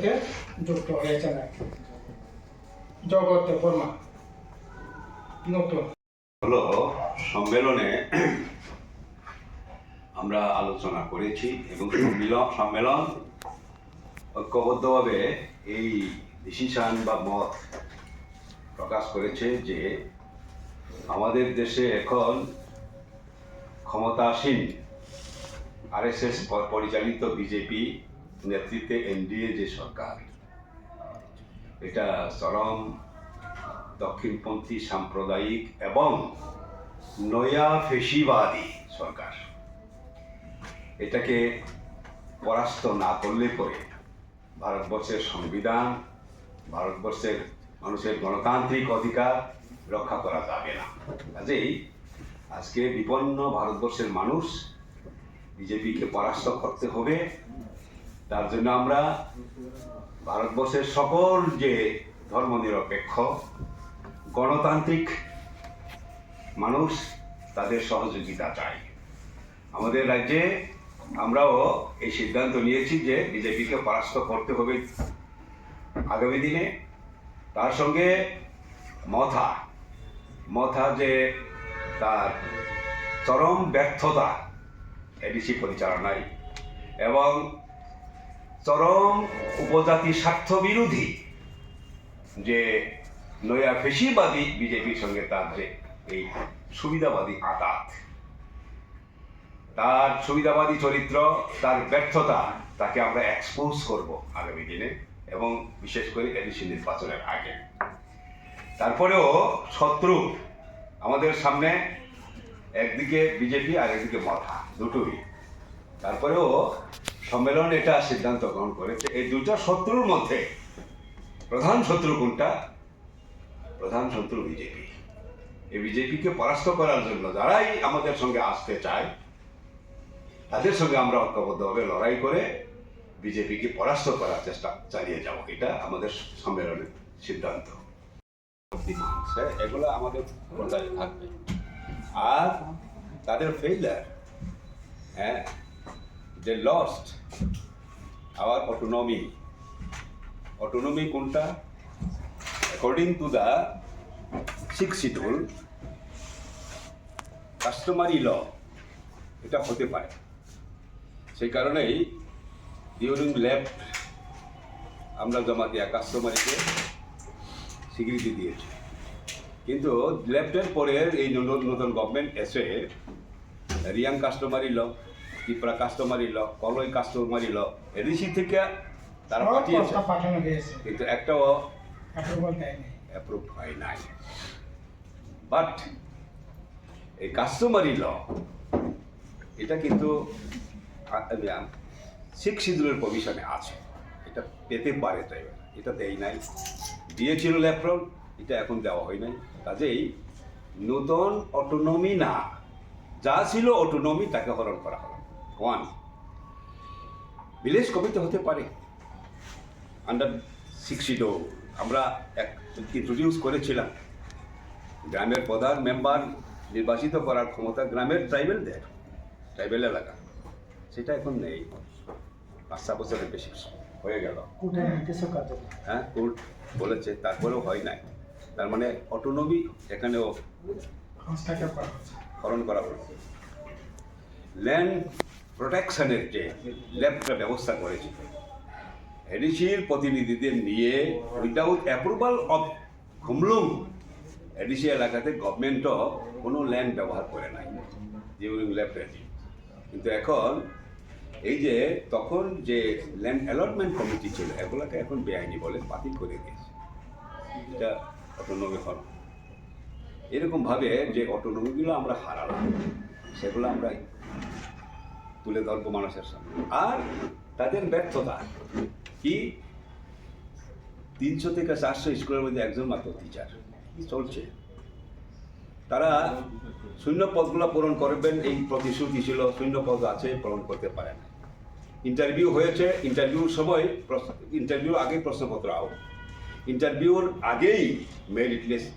সাথে যুক্ত হয়েছেন আর কি। জগৎ বর্মা নতুন হলো সম্মেলনে আমরা আলোচনা করেছি এবং সম্মিলন সম্মেলন ঐক্যবদ্ধভাবে এই ডিসিশন বা মত প্রকাশ করেছে যে আমাদের দেশে এখন ক্ষমতাসীন আরএসএস পরিচালিত বিজেপি নেতৃত্বে এনডিএ যে সরকার, এটা চরম, দক্ষিণপন্থী, সাম্প্রদায়িক এবং নয়া ফেসিবাদী সরকার। এটাকে পরাস্ত না করলে পরে ভারতবর্ষের সংবিধান, ভারতবর্ষের মানুষের গণতান্ত্রিক অধিকার রক্ষা করা যাবে না। কাজেই আজকে বিপন্ন ভারতবর্ষের মানুষ বিজেপিকে পরাস্ত করতে হবে তার জন্য আমরা ভারতবর্ষের সকল যে ধর্মনিরপেক্ষ, গণতান্ত্রিক মানুষ তাদের সহযোগিতা চাই। আমাদের রাজ্যে আমরাও এই সিদ্ধান্ত নিয়েছি যে বিজেপিকে পরাস্ত করতে হবে আগামী দিনে। তার সঙ্গে মথা মথা যে তার চরম ব্যর্থতা, এডিসি পরিচালনায় এবং চরম উপজাতি স্বার্থ বিরোধী যে নয়া ফেসিবাদী বিজেপির সঙ্গে তার যে এই সুবিধাবাদী আঘাত, তার সুবিধাবাদী চরিত্র, তার ব্যর্থতা তাকে আমরা এক্সপোজ করব আগামী দিনে এবং বিশেষ করে এডিসি নির্বাচনের আগে। তারপরেও শত্রু আমাদের সামনে একদিকে বিজেপি আর একদিকে মাথা, দুটোই। তারপরেও সম্মেলন এটা সিদ্ধান্ত গ্রহণ করেছে। এই দুটা শত্রুর মধ্যে প্রধান শত্রু কোনটা? প্রধান শত্রু বিজেপি। এই বিজেপিকে পরাস্ত করার জন্য যারাই আমাদের সঙ্গে আসতে চায়, তাদের সঙ্গে আমরা ঐক্যবদ্ধভাবে লড়াই করে বিজেপিকে পরাস্ত করার চেষ্টা চালিয়ে যাব। এটা আমাদের সম্মেলনের সিদ্ধান্ত। এগুলো আমাদের থাকবে। আর তাদের ফেইলার হ্যাঁ যে লস্ট আওয়ার অটোনমি অটোনমি কোনটা? According to the six schedule customary law এটা হতে পারে। সেই কারণেই ডিউরিং লেফট আমরা জমা দেওয়া কাস্টমারিকে স্বীকৃতি দিয়েছে। কিন্তু লেফটের পরে এই নতুন গভর্নমেন্ট এসে Reang customary law Tripura customary law Kalai customary law ADC থেকে তারা পাঠিয়েছে। পাঠানো হয়েছে। কিন্তু একটাও অ্যাপ্রুভাল দেয়নি। অ্যাপ্রুভ হয় নাই। বাট এই কাস্টমারি ল এটা কিন্তু সিক্স শিডিউলের প্রভিশনে আছে। এটা পেতে পারে তাই এটা দেয় নাই। দিয়েছিল ল্যাপ্রন এটা এখন দেওয়া হয় নাই। কাজেই নতুন অটোনমি না যা ছিল অটোনমি তাকে হরণ করা হলো। ওয়ান ভিলেজ কমিটি হতে পারে। আন্ডার সিক্সটিডো আমরা এক ইন্ট্রোডিউস করেছিলাম। গ্রামের প্রধান মেম্বার নির্বাচিত করার ক্ষমতা গ্রামের ট্রাইবেলদের ট্রাইবেল এলাকা। সেটা এখন নেই। পাঁচ সাত বছরের বেশি হয়ে গেল। হ্যাঁ কোর্ট বলেছে তারপরেও হয় নাই। তার মানে অটোনমি এখানেও হরণ করা হলো। ল্যান্ড প্রোটেকশনের যে ল্যাবটা ব্যবস্থা করেছে। এডিসির প্রতিনিধিদের নিয়ে without approval of Khumulwng ADC এলাকাতে গভর্নমেন্টও কোনো ল্যান্ড ব্যবহার করে নাই ডিউরিং ল্যাব রেজিম কিন্তু এখন এই যে তখন যে ল্যান্ড অ্যালটমেন্ট কমিটি ছিল, এগুলোকে এখন বেআইনি বলে বাতিল করে দিয়েছে। এটা অটোনমি হরণ এরকমভাবে যে অটোনমিগুলো আমরা হারালাম, সেগুলো আমরা তুলে ধরবো মানুষের সামনে। আর তাদের ব্যর্থতা কি? তিনশো থেকে চারশো স্কুলের মধ্যে একজন মাত্র টিচার কি চলছে? তারা শূন্য পদগুলো পূরণ করবেন, এই প্রতিশ্রুতি ছিল, শূন্য পদ আছে, পূরণ করতে পারে না ইন্টারভিউ হয়েছে ইন্টারভিউর সময় ইন্টারভিউ আগেই প্রশ্নপত্র আউট ইন্টারভিউর আগেই মেরিট লিস্ট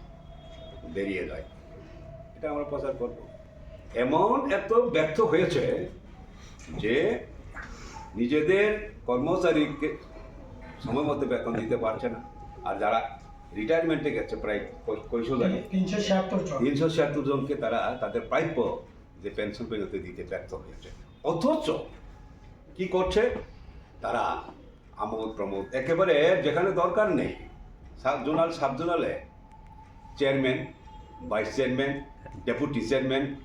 বেরিয়ে যায়। এটা আমরা প্রচার করব। এমন এত ব্যর্থ হয়েছে যে নিজেদের কর্মচারীকে সময় মতো বেতন দিতে পারছে না। আর যারা রিটায়ারমেন্টে গেছে প্রায় কৈ- কৈশোরী তিনশো ছিয়াত্তর তিনশো ছিয়াত্তর জনকে তারা তাদের প্রাপ্য যে পেনশন পর্যন্ত দিতে ব্যর্থ হয়েছে। অথচ কি করছে? তারা আমোদ প্রমোদ একেবারে যেখানে দরকার নেই sub zonal sub জোনালে chairman vice chairman deputy chairman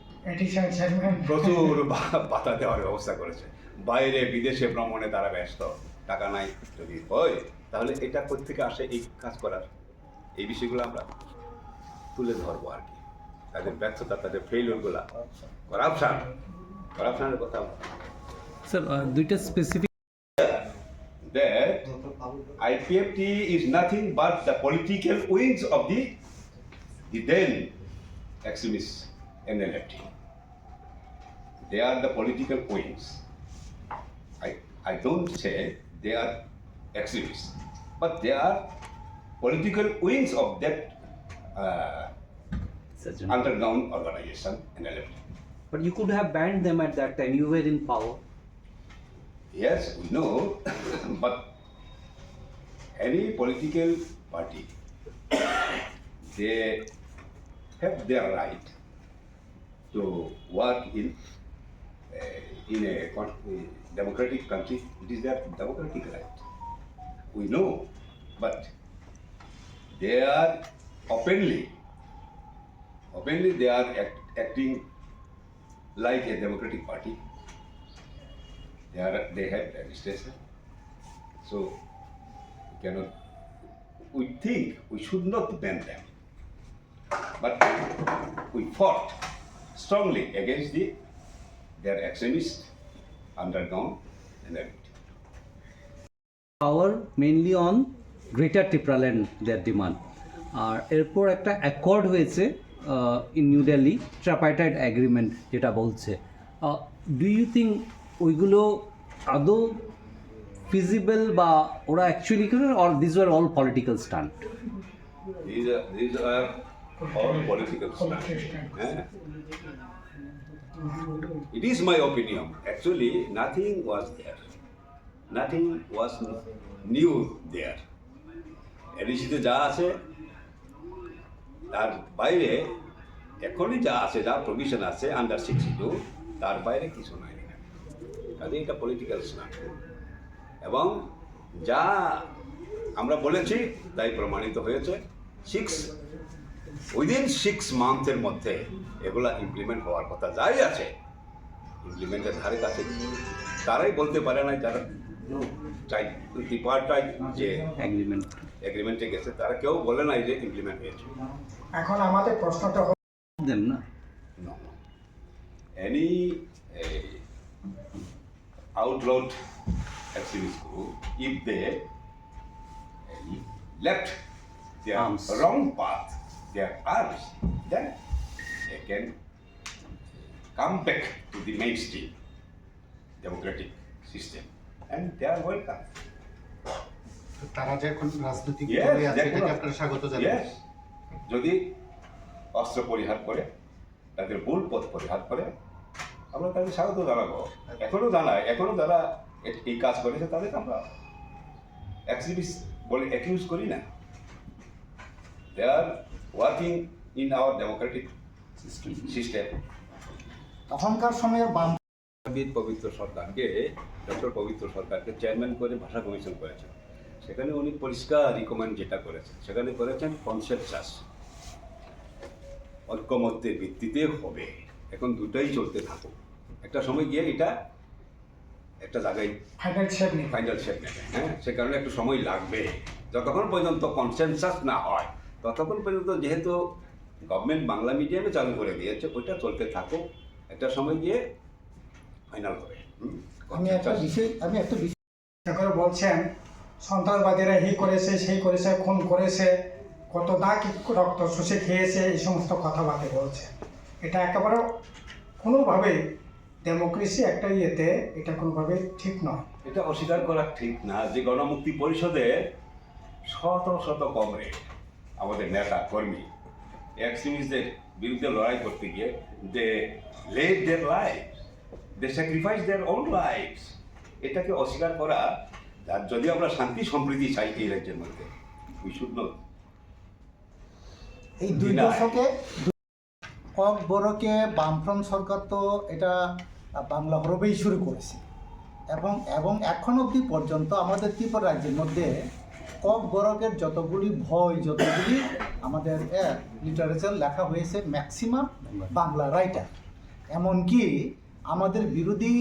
প্রচুর ভাতা দেওয়ার ব্যবস্থা করেছে। বাইরে বিদেশে ভ্রমণে তারা ব্যস্ত। টাকা নাই যদি হয় তাহলে এটা থেকে আসে এই কাজ করার? এই বিষয়গুলো আমরা তুলে ধরবো আর কি। তাদের ব্যর্থতা তাদের ফেইলুরগুলা করাপশন করাপশনের কথা স্যার দুইটা specific that IPFT is nothing but the political wings of the the then extremist NLFT. They are the political wings. I, I don't say they are extremists, but they are political wings of that uh, underground organization NLFT. But you could have banned them at that time. You were in power. Yes, we know, but any political party, they have their right to work in Uh, in a a uh, democratic country. It is their democratic right. We know, but they are openly, openly they are act- acting like a democratic party. They are they have registration. So we cannot we think we should not ban them. But we fought strongly against the they are extremist, underground, and everything. Power mainly on greater Tripura their demand. আর এরপর একটা accord হয়েছে in New Delhi tripartite agreement যেটা বলছে do you think ওইগুলো আদৌ feasible বা ওরা অ্যাকচুয়ালি কেন all this are all political stunt It is my opinion. Actually, nothing was there. Nothing was new there. এডিসিতে যা আছে তার বাইরে এখনই যা আছে যা প্রভিশন আছে আন্ডার সিক্সটি টু তার বাইরে কিছু নাই কাজে এটা পলিটিক্যাল স্নান এবং যা আমরা বলেছি তাই প্রমাণিত হয়েছে সিক্স উইদিন সিক্স মান্থের মধ্যে এগুলা ইমপ্লিমেন্ট হওয়ার কথা যাই আছে ইমপ্লিমেন্টের ধারে কাছে। তারাই বলতে পারে না যারা চাই যে অ্যাগ্রিমেন্ট এগ্রিমেন্টে গেছে। তারা কেউ বলে নাই যে ইমপ্লিমেন্ট হয়েছে। এখন আমাদের প্রশ্নটা দেন না। No, no. Any outlawed extremist group, if they left their Arms. wrong path, their arms, then they can come back to the mainstream democratic system, and they are welcome. তারা যে এখন রাজনৈতিক Yes, দলে আছে। এটাকে আপনারা স্বাগত জানান Yes, যদি অস্ত্র পরিহার করে তাদের ভুল পথ পরিহার করে আমরা তাদের স্বাগত জানাব এখনও জানাই এখনও যারা এই কাজ করেছে তাদেরকে আমরা অ্যাক্সিভিস্ট বলে অ্যাকিউজ করি না they are working in our democratic system তখনকার সময়ে বাম পবিত্র সরকারকে ডক্টর পবিত্র সরকারকে চেয়ারম্যান করে ভাষা কমিশন করেছেন। সেখানে উনি পরিষ্কার রিকমেন্ড যেটা করেছেন সেখানে করেছেন কনসেপ্ট চাষ। ঐক্যমত্যের ভিত্তিতে হবে। এখন দুটোই চলতে থাকুক। একটা সময় গিয়ে এটা একটা জায়গায় ফাইনাল শেপ নেই ফাইনাল শেপ নেবে হ্যাঁ? সে কারণে একটু সময় লাগবে। যতক্ষণ পর্যন্ত কনসেনসাস না হয় ততক্ষণ পর্যন্ত যেহেতু গভর্নমেন্ট বাংলা মিডিয়ামে চালু করে দিয়েছে ওইটা চলতে থাকুক। একটা সময় গিয়ে ফাইনাল হবে। আমি একটা বিষয় আমি একটা বিষয় করে বলছেন সন্ত্রাসবাদীরা হি করেছে সেই করেছে খুন করেছে কত দা কি রক্ত শুষে খেয়েছে এই সমস্ত কথাবার্তা বলছে। এটা একেবারে কোনোভাবেই ডেমোক্রেসি একটা ইয়েতে এটা কোনোভাবে ঠিক নয়। এটা অস্বীকার করা ঠিক না। যে গণমুক্তি পরিষদে শত শত কমরেড আমাদের নেতা কর্মী এক্সট্রিমিস্টদের বিরুদ্ধে লড়াই করতে গিয়ে they led their life they sacrifice their own life এটাকে অস্বীকার করা আর যদি আমরা শান্তি সমৃদ্ধি চাই এই রাজ্যের মধ্যে উই শুড নট এই দুই। দশকে কক বড়কে বামফ্রন্ট সরকার তো এটা বাংলা হরফেই শুরু করেছে এবং এবং এখন অবধি পর্যন্ত আমাদের ত্রিপুরা রাজ্যের মধ্যে কক বরকের যতগুলি ভয়, যতগুলি আমাদের লিটারেচার লেখা হয়েছে ম্যাক্সিমাম বাংলা রাইটার এমনকি আমাদের বিরোধী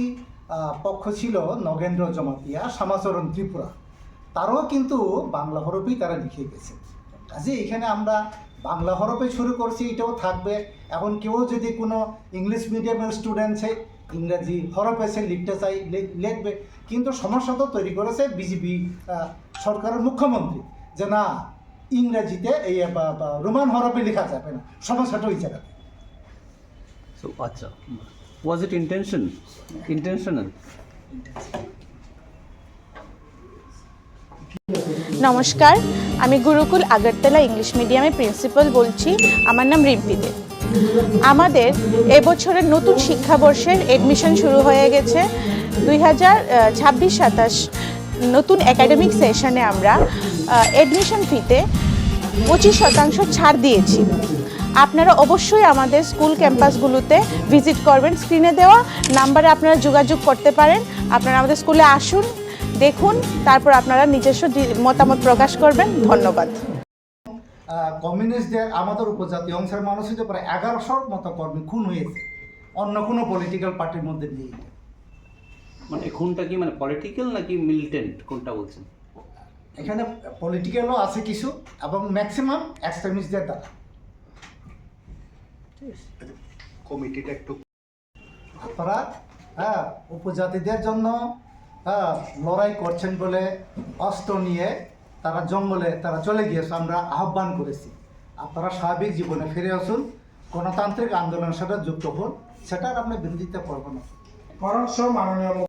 পক্ষ ছিল নগেন্দ্র জমাতিয়া, শ্যামাচরণ ত্রিপুরা। তারাও কিন্তু বাংলা হরফেই তারা লিখে গেছে। কাজে এখানে আমরা বাংলা হরফে শুরু করছি, এটাও থাকবে। এখন কেউ যদি কোনো ইংলিশ মিডিয়ামের স্টুডেন্ট সে ইংরাজি হরফে সে লিখতে চাই লিখবে। কিন্তু সমস্যা তো তৈরি করেছে বিজেপি সরকারের মুখ্যমন্ত্রী যে না ইংরাজিতে এই রোমান হরফে লেখা যাবে না সমস্যাটা ওই জায়গাতে। So, আচ্ছা was it intention? Intentional? নমস্কার আমি গুরুকুল আগরতলা ইংলিশ মিডিয়ামের প্রিন্সিপাল বলছি আমার নাম রিম্পি দে। আমাদের এবছরের নতুন শিক্ষাবর্ষের এডমিশন শুরু হয়ে গেছে দুই হাজার ছাব্বিশ সাতাশ নতুন একাডেমিক সেশনে আমরা অ্যাডমিশন ফিতে পঁচিশ শতাংশ ছাড় দিয়েছি। আপনারা অবশ্যই আমাদের স্কুল ক্যাম্পাসগুলোতে ভিজিট করবেন স্ক্রিনে দেওয়া নাম্বারে আপনারা যোগাযোগ করতে পারেন, আপনারা আমাদের স্কুলে আসুন, দেখুন, তারপর আপনারা নিজস্ব মতামত প্রকাশ করবেন, ধন্যবাদ। কমিউনিস্টদের আমাদের উপজাতি অংশের মানুষই তো প্রায় এগারোশোর মতো কর্মী খুন হয়েছে। অন্য কোনো পলিটিক্যাল পার্টির মধ্যে নেই। মানে কোনটা কি মানে পলিটিক্যাল নাকি মিলিটেন্ট কোনটা বলছেন? এখানে পলিটিক্যালও আছে কিছু এবং ম্যাক্সিমাম এক্সট্রিমিস্টদের দ্বারা। কমিটিটা একটু আপনারা হ্যাঁ উপজাতিদের জন্য হ্যাঁ লড়াই করছেন বলে অস্ত্র নিয়ে তারা জঙ্গলে তারা চলে গিয়েছে আমরা আহ্বান করেছি। আপনারা স্বাভাবিক জীবনে ফিরে আসুন গণতান্ত্রিক আন্দোলনের সাথে যুক্ত হন সেটার আমরা বিরোধিতা করব না। পরামর্শ মাননীয় মুখ-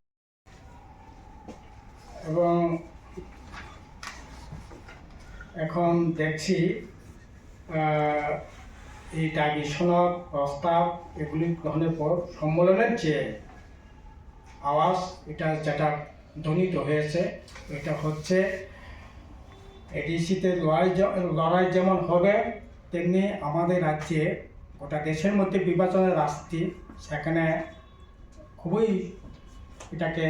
এবং এখন দেখছি এই দাবি প্রস্তাব এগুলি গ্রহণের পর সম্মেলনের যে আওয়াজ, এটা যেটা ধ্বনিত হয়েছে, এটা হচ্ছে এডিসিতে লড়াই লড়াই যেমন হবে, তেমনি আমাদের রাজ্যে গোটা দেশের মধ্যে বিভাজনের রাস্তি সেখানে খুবই এটাকে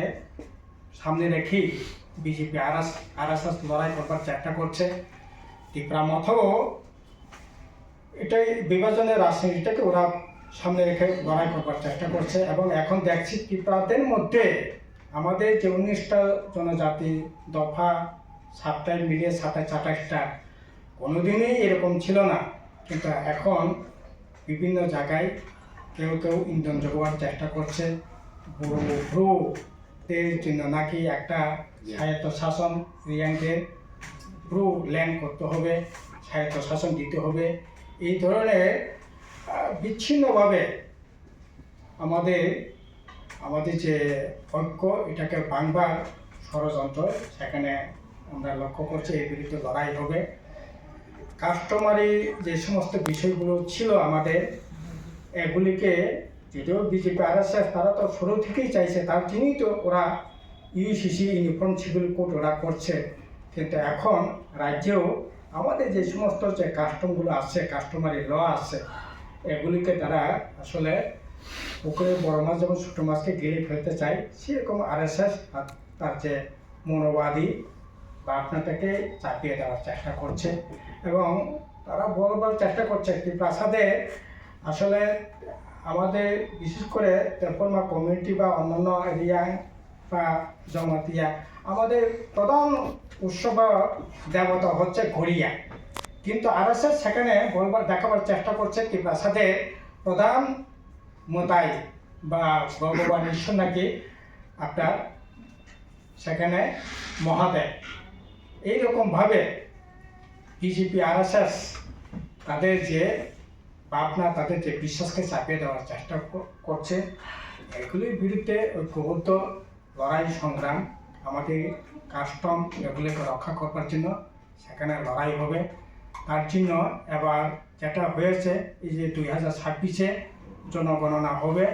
সামনে রেখেই BJP R S R S RSS লড়াই করবার চেষ্টা করছে। ত্রিপুরা মথও এটাই বিভাজনের রাজনীতিটাকে ওরা সামনে রেখে লড়াই করবার চেষ্টা করছে এবং এখন দেখছি ত্রিপুরাদের মধ্যে আমাদের যে উনিশটা জনজাতি দফা সাতটায় মিলিয়ে সাতাশ আঠাশটা কোনোদিনই এরকম ছিল না। কিন্তু এখন বিভিন্ন জায়গায় কেউ কেউ ইন্ধন যোগাবার চেষ্টা করছে। বুড়ো ব্রুদের জন্য নাকি একটা স্বায়ত্ত শাসন রিয়াংদের ব্রু ল্যান্ড করতে হবে স্বায়ত্ত শাসন দিতে হবে। এই ধরনের বিচ্ছিন্নভাবে আমাদের আমাদের যে ঐক্য, এটাকে ভাঙবার ষড়যন্ত্র সেখানে আমরা লক্ষ্য করছি, এর বিরুদ্ধে লড়াই হবে। কাস্টমারি যে সমস্ত বিষয়গুলো ছিল আমাদের, এগুলিকে যদিও বিজেপি আর এস তারা তো শুরু থেকেই চাইছে, তার জন্যই তো ওরা ইউসিসি ইউনিফর্ম সিভিল কোড ওরা করছে। কিন্তু এখন রাজ্যেও আমাদের যে সমস্ত যে কাস্টমগুলো আছে কাস্টমারি ল আছে, এগুলিকে তারা আসলে পুকুরে বড় মাছ যেমন ছোটো মাছকে গিলে ফেলতে চায়, সেরকম আর এস এস তার যে মনোবাদী বা আপনাটাকে চাপিয়ে দেওয়ার চেষ্টা করছে এবং তারা বলবার চেষ্টা করছে কি প্রাসাদে আসলে আমাদের বিশেষ করে তেপরমা কমিউনিটি বা অন্যান্য এরিয়া বা জমাতিয়া আমাদের প্রধান উৎসব দেবতা হচ্ছে ঘড়িয়া। কিন্তু আর সেখানে বলবার, দেখাবার চেষ্টা করছে কি প্রাসাদের প্রধান মোতাই বা ভগবান ঈশ্বর নাকি আপনার সেখানে মহাদেব। এইরকমভাবে বিজেপি আর তাদের যে ভাবনা, তাদের যে বিশ্বাসকে চাপিয়ে দেওয়ার চেষ্টা করছে, এগুলির বিরুদ্ধে ঐক্যবদ্ধ লড়াই সংগ্রাম আমাদের কাস্টম এগুলিকে রক্ষা করবার জন্য সেখানে লড়াই হবে। তার জন্য এবার যেটা হয়েছে, এই যে দুই হাজার ছাব্বিশে জনগণনা হবে,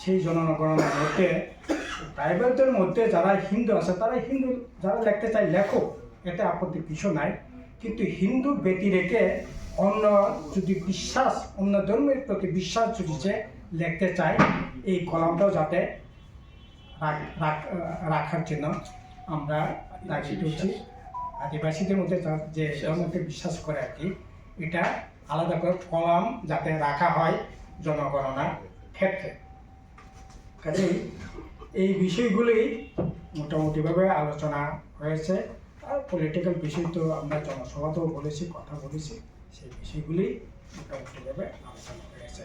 সেই জনগণনার মধ্যে ট্রাইবালদের মধ্যে যারা হিন্দু আছে, তারা হিন্দু যারা লিখতে চায় লেখো, এতে আপত্তি কিছু নাই। কিন্তু হিন্দু ব্যতি রেখে অন্য যদি বিশ্বাস, অন্য ধর্মের প্রতি বিশ্বাস যদি সে লিখতে চায়, এই কলামটাও যাতে রাখার জন্য আমরা দাবি করছি আদিবাসীদের মধ্যে যে ধর্মকে বিশ্বাস করে আর কি এটা আলাদা করে কলাম যাতে রাখা হয় জনগণনার ক্ষেত্রে। কাজেই এই বিষয়গুলি মোটামুটিভাবে আলোচনা হয়েছে। আর পলিটিক্যাল বিষয় তো আমরা জনসভাতেও বলেছি কথা বলেছি। সেই বিষয়গুলি মোটামুটিভাবে আলোচনা হয়েছে।